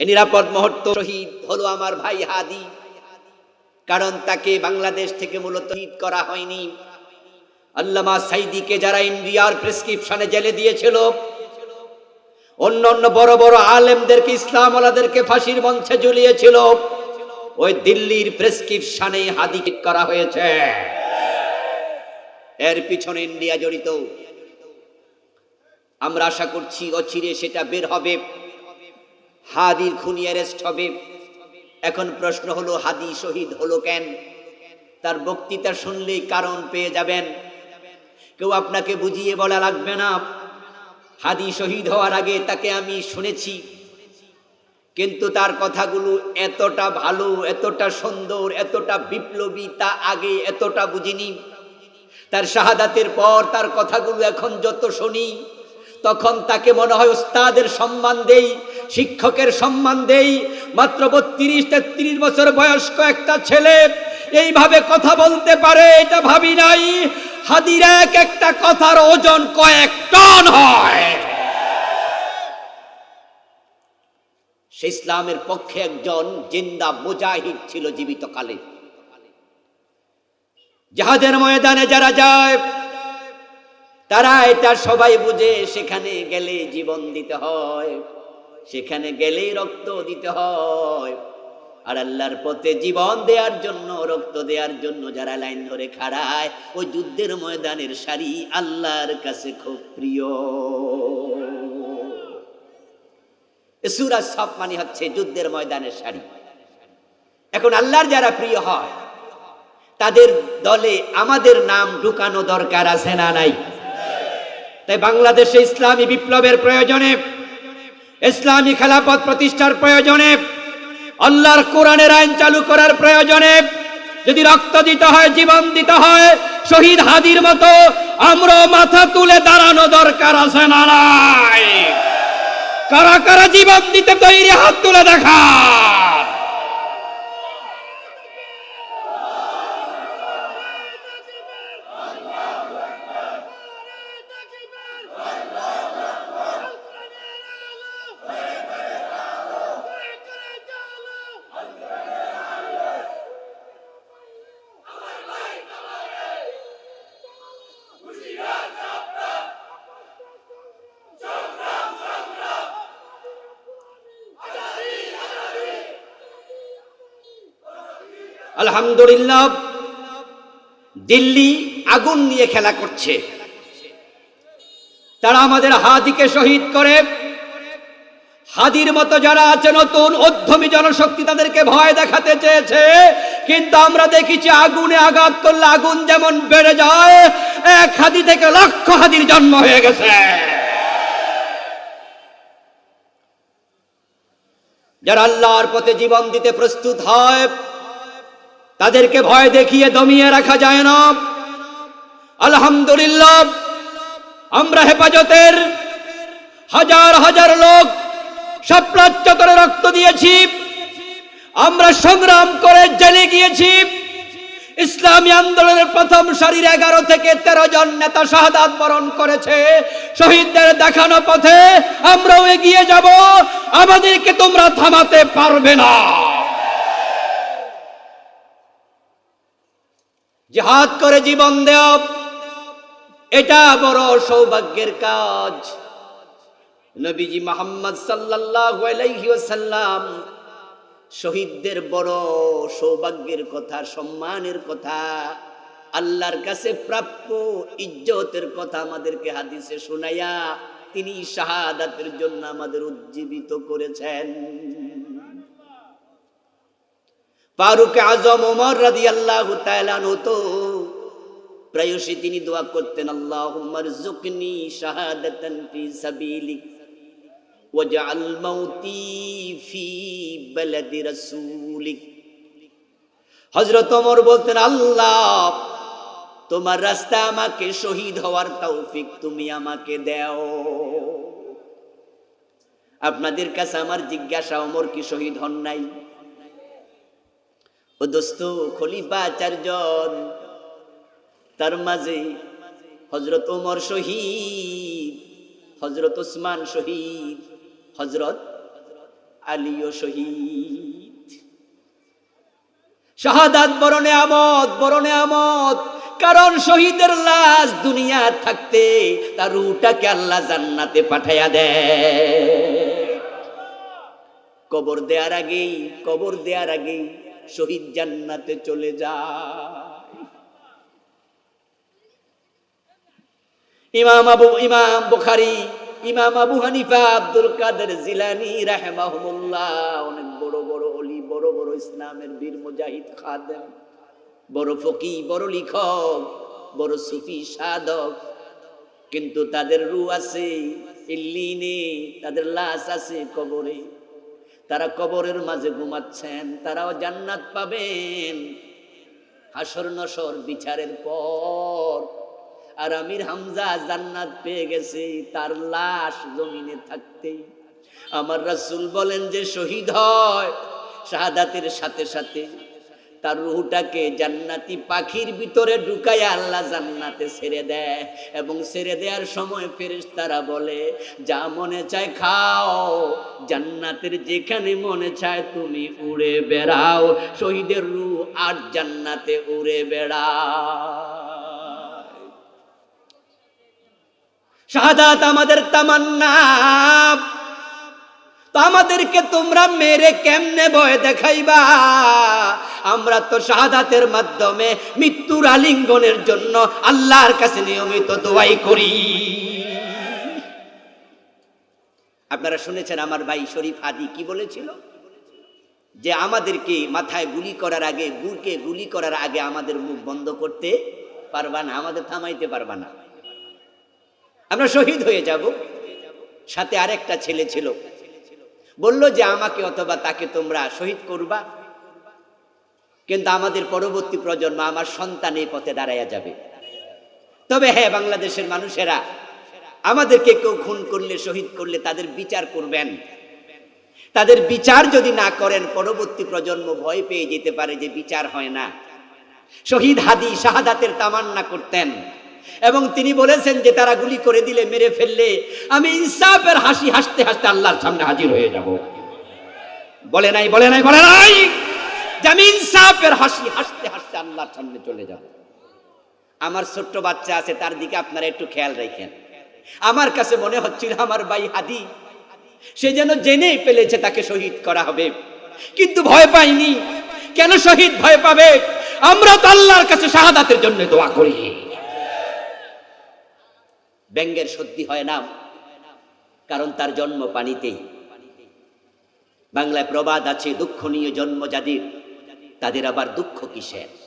এ নিরাপদ মুহূর্ত শহীদ হলো আমার ভাই হাদি। কারণ তাকে বাংলাদেশ থেকে মূলত শহীদ করা হয়নি। আল্লামা সাইদিকে যারা ইন্ডিয়ার প্রেসক্রিপশনে জেলে দিয়েছিল, অন্য অন্য বড় বড় আলেমদেরকে ইসলাম আলাদেরকে ফাঁসির মঞ্চে ঝুলিয়েছিল, ওই দিল্লির প্রেসক্রিপশনে হাদিকে করা হয়েছে। এর পিছনে ইন্ডিয়া জড়িত। আমরা আশা করছি অচিরে সেটা বের হবে। হাদির খুনি অ্যারেস্ট হবে এখন প্রশ্ন হলো, হাদি শহীদ হলো কেন? তার বক্তৃতা শুনলেই কারণ পেয়ে যাবেন। কেউ আপনাকে বুঝিয়ে বলা লাগবে না, হাদি শহীদ হওয়ার আগে তাকে আমি শুনেছি। কিন্তু তার কথাগুলো এতটা ভালো, এতটা সুন্দর, এতটা বিপ্লবী, তা আগে এতটা বুঝিনি। তার শাহাদাতের পর তার কথাগুলো এখন যত শুনি, তখন তাকে মনে হয় উস্তাদের সম্মান দেই। শিক্ষকের সম্মান দেই। মাত্র বত্রিশ, তেত্রিশ বছর বয়স্ক একটা ছেলে এইভাবে কথা বলতে পারে, এটা ভাবি নাই। হাদির এক একটা কথার ওজন কয়েক টন হয়। সে ইসলামের পক্ষে একজন জিন্দা মুজাহিদ ছিল জীবিত কালে জাহাজের ময়দানে যারা যায়, তারা এটা সবাই বুঝে সেখানে গেলে জীবন দিতে হয়। সেখানে গেলেই রক্ত দিতে হয়। আর আল্লাহর পথে জীবন দেওয়ার জন্য, রক্ত দেওয়ার জন্য যারা লাইন ধরে খাড়ায়, ওই যুদ্ধের ময়দানের শাড়ি আল্লাহর কাছে খুব প্রিয়। সুরাজ সব মানে হচ্ছে যুদ্ধের ময়দানের সারি। এখন আল্লাহর যারা প্রিয় হয়, তাদের দলে আমাদের নাম ঢুকানো দরকার আছে না নাই? তাই বাংলাদেশে ইসলামী বিপ্লবের প্রয়োজনে ইসলামী খেলাপথ প্রতিষ্ঠার প্রয়োজনে, আল্লাহর কোরআনের আইন চালু করার প্রয়োজনে, যদি রক্ত দিতে হয়, জীবন দিতে হয়, শহীদ হাদির মতো, আমরা মাথা তুলে দাঁড়ানো দরকার আছে না কারা কারা জীবন দিতে তৈরি, হাত তুলে দেখা আলহামদুলিল্লাহ, দিল্লি আগুন নিয়ে খেলা করছে। তারা আমাদের হাদিকে শহীদ করে। হাদির মতো যারা আছে, নতুন অধ্যমী জনশক্তি তাদেরকে ভয় দেখাতে চেয়েছে। কিন্তু আমরা দেখেছি আগুনে আঘাত করলে আগুন যেমন বেড়ে যায়, এক হাদি থেকে লক্ষ হাদির জন্ম হয়ে গেছে। যারা আল্লাহর পথে জীবন দিতে প্রস্তুত হয় তাদেরকে ভয় দেখিয়ে দমিয়ে রাখা যায় না। আলহামদুলিল্লাহ, আমরা হেফাজতের হাজার হাজার লোক সাপ্লাচ্য করে রক্ত দিয়েছি। আমরা সংগ্রাম করে জেলে গিয়েছি। ইসলামী আন্দোলনের প্রথম সারির এগারো থেকে তেরো জন নেতা শাহাদাত বরণ করেছে। শহীদদের দেখানো পথে আমরাও এগিয়ে যাব। আমাদেরকে তোমরা থামাতে পারবে না। জেহাদ করে জীবন দেও। এটা বড় সৌভাগ্যের কাজ। নবীজি মোহাম্মদ আলাইহি শহীদদের বড় সৌভাগ্যের কথা, সম্মানের কথা, আল্লাহর কাছে প্রাপ্য ইজ্জতের কথা আমাদেরকে হাদিসে শোনাইয়া তিনি শাহাদাতের জন্য আমাদের উজ্জীবিত করেছেন। ফারুক আজম ওমর রাদিয়াল্লাহু তাআলা তো প্রায়শই তিনি দোয়া করতেন, আল্লাহুম্মা রযুকনি শাহাদাতান ফি সাবিলিক ওয়াজআল মাউতি ফি বালাদি রাসূলিক। হযরত ওমর বলতেন, আল্লাহ, তোমার রাস্তা আমাকে শহীদ হওয়ার তৌফিক তুমি আমাকে দাও। আপনাদের কাছে আমার জিজ্ঞাসা, ওমর কি শহীদ হন নাই? ও দোস্ত খলিফা চারজন। তার মাঝে হজরত ওমর শহীদ হজরত ওসমান শহীদ হজরত আলীও শহীদ। শাহাদাত বড় আমদ বড় আমদ কারণ শহীদের লাশ দুনিয়া থাকতে তার রুটাকে আল্লাহ জান্নাতে পাঠাইয়া দেয়। কবর দেওয়ার আগেই, কবর দেওয়ার আগেই শহীদ জান্নাতে চলে যায়। ইমাম আবু, ইমাম বুখারী, ইমাম আবু হানিফা, আব্দুল কাদের জিলানি রাহেমাহুল্লাহ অনেক বড় বড় অলি, বড় বড় ইসলামের বীর মুজাহিদ, খাদেম, বড় ফকি বড় লিখক, বড় সুফি, সাধক। কিন্তু তাদের রু আছে, ইল্লিনে, তাদের লাশ আছে কবরে। তারা কবরের মাঝে ঘুমাচ্ছেন, তারাও জান্নাত পাবেন। হাসর নসর বিচারের পর। আর আমির হামজা জান্নাত পেয়ে গেছে, তার লাশ জমিনে থাকতেই। আমার রাসুল বলেন যে শহীদ হয়, শাহাদাতের সাথে সাথে তার রুহটাকে জান্নাতি পাখির ভিতরে ঢুকায় আল্লাহ জান্নাতে ছেড়ে দেয় এবং ছেড়ে দেওয়ার সময় ফেরেশতারা বলে, যা মনে চায় খাও, জান্নাতের যেখানে মনে চায় তুমি উড়ে বেড়াও, শহীদের রু আর জান্নাতে উড়ে বেড়াও। শাহাদাত আমাদের তামান্না তো আমাদেরকে তোমরা মেরে কেমনে ভয় দেখাইবা? আমরা তো শাহাদাতের মাধ্যমে মৃত্যুর আলিঙ্গনের জন্য আল্লাহর কাছে নিয়মিত দোয়াই করি। আপনারা শুনেছেন আমার ভাই শরীফ আদি কি বলেছিল? যে আমাদেরকে মাথায় গুলি করার আগে বুকে গুলি করার আগে আমাদের মুখ বন্ধ করতে পারবা না, আমাদের থামাইতে পারবা না। আমরা শহীদ হয়ে যাব। সাথে আরেকটা ছেলে ছিল। বলল যে আমাকে অথবা তাকে তোমরা শহীদ করবা। কিন্তু আমাদের পরবর্তী প্রজন্ম আমার সন্তান এই পথে দাঁড়াইয়া যাবে। তবে হ্যাঁ বাংলাদেশের মানুষেরা আমাদেরকে কেউ খুন করলে, শহীদ করলে তাদের বিচার করবেন। তাদের বিচার যদি না করেন, পরবর্তী প্রজন্ম ভয় পেয়ে যেতে পারে যে বিচার হয় না। শহীদ হাদি শাহাদাতের তামান্না করতেন। এবং তিনি বলেছেন যে তারা গুলি করে দিলে, মেরে ফেললে, আমি ইনসাফের হাসি, হাসতে হাসতে আল্লাহর সামনে হাজির হয়ে যাব। বলে নাই বলে নাই বলে নাই! যে আমি ইনসাফের হাসি, হাসতে হাসতে আল্লাহর সামনে চলে যাব। আমার ছোট্ট বাচ্চা আছে, তার দিকে আপনারা একটু খেয়াল রাখেন। আমার কাছে মনে হচ্ছিল আমার ভাই হাদি। সে যেন জেনেই ফেলেছে তাকে শহীদ করা হবে। কিন্তু ভয় পাইনি। কেন শহীদ ভয় পাবে? আমরা তো আল্লাহর কাছে শাহাদাতের জন্য দোয়া করি। ব্যঙ্গের সত্যি হয় না। কারণ তার জন্ম পানিতেই। বাংলায় প্রবাদ আছে, দুঃখ নিয়ে জন্ম যাদের। তাদের আবার দুঃখ কিসের?